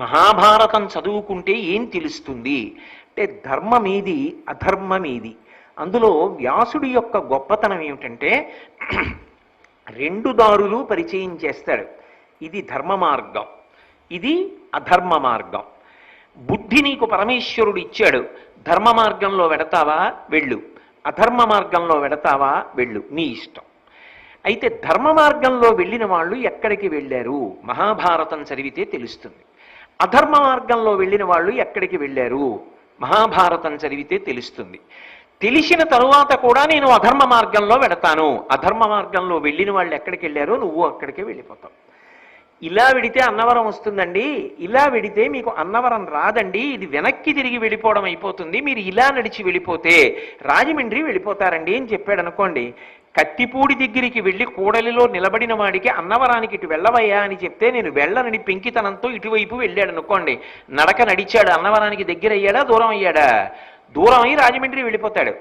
మహాభారతం చదువుకుంటే ఏం తెలుస్తుంది? అంటే ధర్మమేది అధర్మమేది. అందులో వ్యాసుడి యొక్క గొప్పతనం ఏమిటంటే రెండు దారులు పరిచయం చేస్తాడు. ఇది ధర్మ మార్గం ఇది అధర్మ మార్గం. బుద్ధి నీకు పరమేశ్వరుడు ఇచ్చాడు. ధర్మ మార్గంలో వెడతావా? వెళ్ళు. అధర్మ మార్గంలో వెడతావా? వెళ్ళు. నీ ఇష్టం. అయితే ధర్మ మార్గంలో వెళ్ళిన వాళ్ళు ఎక్కడికి వెళ్ళారు? మహాభారతం చదివితే తెలుస్తుంది. అధర్మ మార్గంలో వెళ్ళిన వాళ్ళు ఎక్కడికి వెళ్ళారు? మహాభారతం చదివితే తెలుస్తుంది. తెలిసిన తరువాత కూడా నేను అధర్మ మార్గంలో వెడతాను అధర్మ మార్గంలో వెళ్ళిన వాళ్ళు ఎక్కడికి వెళ్ళారో నువ్వు అక్కడికే వెళ్ళిపోతావు. ఇలా విడితే అన్నవరం వస్తుందండి. ఇలా విడితే మీకు అన్నవరం రాదండి. ఇది వెనక్కి తిరిగి వెళ్ళిపోవడం అయిపోతుంది. మీరు ఇలా నడిచి వెళ్ళిపోతే రాజమండ్రి వెళ్ళిపోతారండి అని చెప్పాడు అనుకోండి. కత్తిపూడి దగ్గరికి వెళ్ళి కూడలిలో నిలబడిన వాడికి అన్నవరానికి ఇటు వెళ్ళవయ్యా అని చెప్తే నేను వెళ్ళనని పెంకితనంతో ఇటువైపు వెళ్ళాడు అనుకోండి. నడక నడిచాడు అన్నవరానికి దగ్గర అయ్యాడా దూరం అయ్యాడా? దూరం అయి రాజమండ్రి వెళ్ళిపోతాడు.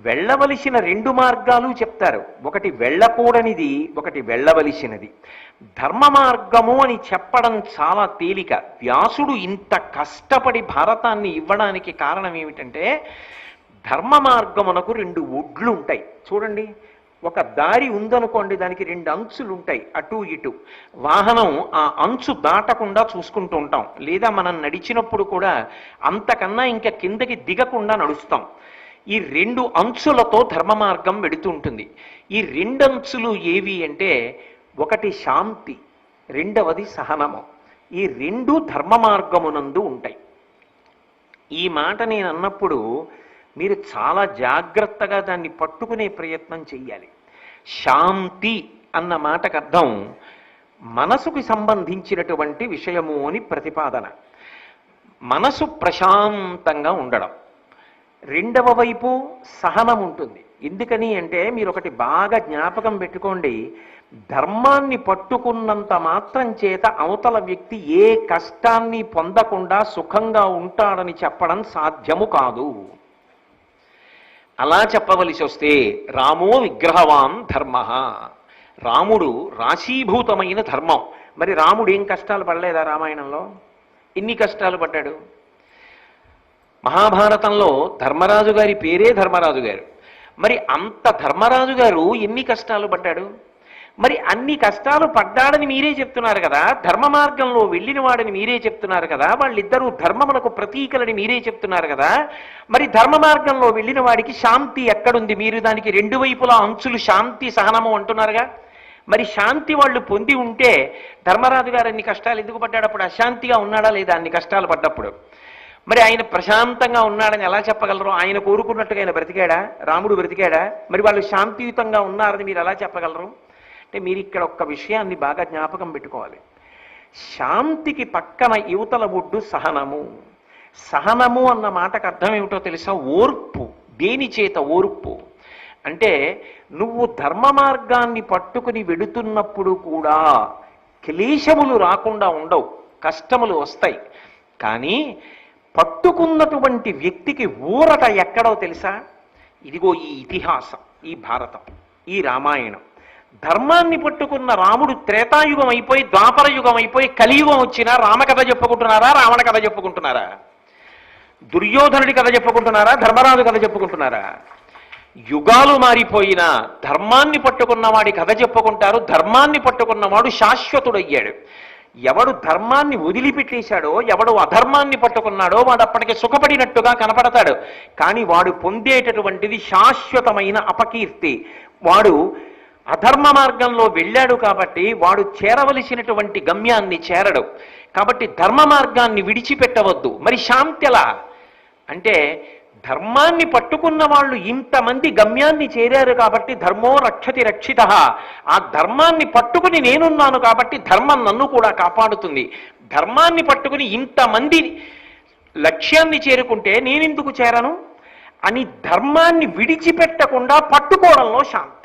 వెళ్ళవలసిన రెండు మార్గాలు చెప్తారు. ఒకటి వెళ్ళకూడనిది ఒకటి వెళ్ళవలసినది. ధర్మ మార్గము అని చెప్పడం చాలా తేలిక. వ్యాసుడు ఇంత కష్టపడి భారతాన్ని ఇవ్వడానికి కారణం ఏమిటంటే ధర్మ మార్గమునకు రెండు ఒడ్లు ఉంటాయి చూడండి. ఒక దారి ఉందనుకోండి దానికి రెండు అంచులు ఉంటాయి అటు ఇటు. వాహనం ఆ అంచు దాటకుండా చూసుకుంటూ ఉంటాం. లేదా మనం నడిచినప్పుడు కూడా అంతకన్నా ఇంకా కిందకి దిగకుండా నడుస్తాం. ఈ రెండు అంచులతో ధర్మ మార్గం వెడుతూ ఉంటుంది. ఈ రెండు అంచులు ఏవి అంటే ఒకటి శాంతి రెండవది సహనము. ఈ రెండు ధర్మ మార్గమునందు ఉంటాయి. ఈ మాట నేను అన్నప్పుడు మీరు చాలా జాగ్రత్తగా దాన్ని పట్టుకునే ప్రయత్నం చెయ్యాలి. శాంతి అన్న మాటకు అర్థం మనసుకు సంబంధించినటువంటి విషయము అని ప్రతిపాదన. మనసు ప్రశాంతంగా ఉండడం. రెండవ వైపు సహనం ఉంటుంది. ఎందుకని అంటే మీరు ఒకటి బాగా జ్ఞాపకం పెట్టుకోండి. ధర్మాన్ని పట్టుకున్నంత మాత్రం చేత అవతల వ్యక్తి ఏ కష్టాన్ని పొందకుండా సుఖంగా ఉంటాడని చెప్పడం సాధ్యము కాదు. అలా చెప్పవలసి వస్తే రామో విగ్రహవాన్ ధర్మ. రాముడు రాశీభూతమైన ధర్మం. మరి రాముడు ఏం కష్టాలు పడలేదా రామాయణంలో? ఎన్ని కష్టాలు పడ్డాడు? మహాభారతంలో ధర్మరాజు గారి పేరే ధర్మరాజు గారు. మరి అంత ధర్మరాజు గారు ఎన్ని కష్టాలు పడ్డాడు? మరి అన్ని కష్టాలు పడ్డాడని మీరే చెప్తున్నారు కదా ధర్మ మార్గంలో వెళ్ళిన వాడని మీరే చెప్తున్నారు కదా వాళ్ళిద్దరూ ధర్మమునకు ప్రతీకలని మీరే చెప్తున్నారు కదా మరి ధర్మ మార్గంలో వెళ్ళిన వాడికి శాంతి ఎక్కడుంది? మీరు దానికి రెండు వైపులా అంచులు శాంతి సహనము అంటున్నారుగా. మరి శాంతి వాళ్ళు పొంది ఉంటే ధర్మరాజు గారు అన్ని కష్టాలు ఎందుకు పడ్డాడు? అప్పుడు అశాంతిగా ఉన్నాడా లేదా అన్ని కష్టాలు పడ్డప్పుడు? మరి ఆయన ప్రశాంతంగా ఉన్నాడని ఎలా చెప్పగలరు? ఆయన కోరుకున్నట్టుగా ఆయన బ్రతికాడా? రాముడు బ్రతికాడా? మరి వాళ్ళు శాంతియుతంగా ఉన్నారని మీరు ఎలా చెప్పగలరు? అంటే మీరు ఇక్కడ ఒక్క విషయాన్ని బాగా జ్ఞాపకం పెట్టుకోవాలి. శాంతికి పక్కన యువతల ఒడ్డు సహనము. సహనము అన్న మాటకు అర్థం ఏమిటో తెలుసా? ఓర్పు. దేని చేత ఓర్పు? అంటే నువ్వు ధర్మ మార్గాన్ని పట్టుకుని వెడుతున్నప్పుడు కూడా క్లేశములు రాకుండా ఉండవు. కష్టములు వస్తాయి. కానీ పట్టుకున్నటువంటి వ్యక్తికి ఊరట ఎక్కడో తెలుసా? ఇదిగో ఈ ఇతిహాసం ఈ భారతం ఈ రామాయణం. ధర్మాన్ని పట్టుకున్న రాముడు త్రేతాయుగం అయిపోయి ద్వాపర యుగం అయిపోయి కలియుగం వచ్చినా రామకథ చెప్పుకుంటున్నారా రావణ కథ చెప్పుకుంటున్నారా? దుర్యోధనుడి కథ చెప్పుకుంటున్నారా ధర్మరాజు కథ చెప్పుకుంటున్నారా? యుగాలు మారిపోయినా ధర్మాన్ని పట్టుకున్నవాడి కథ చెప్పుకుంటారు ధర్మాన్ని పట్టుకున్నవాడు శాశ్వతుడయ్యాడు. ఎవడు ధర్మాన్ని వదిలిపెట్టేశాడో ఎవడు అధర్మాన్ని పట్టుకున్నాడో వాడు అప్పటికి సుఖపడినట్టుగా కనపడతాడు. కానీ వాడు పొందేటటువంటిది శాశ్వతమైన అపకీర్తి. వాడు అధర్మ మార్గంలో వెళ్ళాడు కాబట్టి వాడు చేరవలసినటువంటి గమ్యాన్ని చేరడు. కాబట్టి ధర్మ మార్గాన్ని విడిచిపెట్టవద్దు. మరి శాంతిలా అంటే ధర్మాన్ని పట్టుకున్న వాళ్ళు ఇంతమంది గమ్యాన్ని చేరారు కాబట్టి ధర్మో రక్షతి రక్షిత. ఆ ధర్మాన్ని పట్టుకుని నేనున్నాను కాబట్టి ధర్మం నన్ను కూడా కాపాడుతుంది. ధర్మాన్ని పట్టుకుని ఇంతమంది లక్ష్యాన్ని చేరుకుంటే నేనెందుకు చేరను? అని ధర్మాన్ని విడిచిపెట్టకుండా పట్టుకోవడంలో శాంతి.